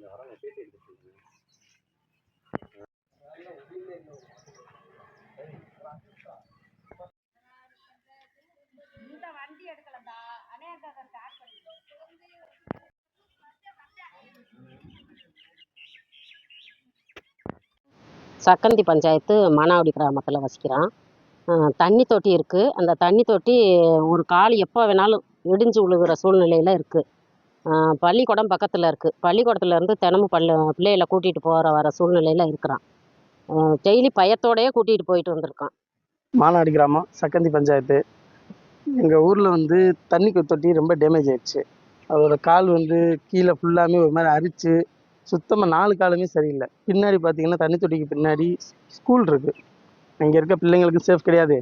இந்த வரங்க பேட்டி எடுத்துட்டு இருக்கு. இந்த வண்டி எடுக்கலடா. அநேக ஸ்டார்ட் பண்ணி. சக்கந்தி பஞ்சாயத்து மானாவடி கிராமத்தில் வசிக்கிறோம் அஹ் தண்ணி தொட்டி இருக்குது அந்த தண்ணி தொட்டி ஒரு கால் எப்போ வேணாலும் இடிஞ்சு விழுகிற சூழ்நிலையில் இருக்குது பள்ளிக்கூடம் பக்கத்தில் இருக்குது பள்ளிக்கூடத்துலேருந்து தினமும் பள்ளி பிள்ளைகளை கூட்டிகிட்டு போகிற வர சூழ்நிலையில் இருக்கிறான். டெய்லி பயத்தோடயே கூட்டிகிட்டு போயிட்டு வந்திருக்கான். மானாடி கிராமம் சக்கந்தி பஞ்சாயத்து. எங்கள் ஊரில் வந்து தண்ணி தொட்டி ரொம்ப டேமேஜ் ஆயிடுச்சு. அதோட கால் வந்து கீழே ஃபுல்லாமே ஒரு மாதிரி அரிச்சு சுத்தமாக நாலு காலுமே சரியில்லை. பின்னாடி பார்த்தீங்கன்னா தண்ணி தொட்டிக்கு பின்னாடி ஸ்கூல் இருக்குது இங்கே இருக்க பிள்ளைங்களுக்கு சேஃப் கிடையாது.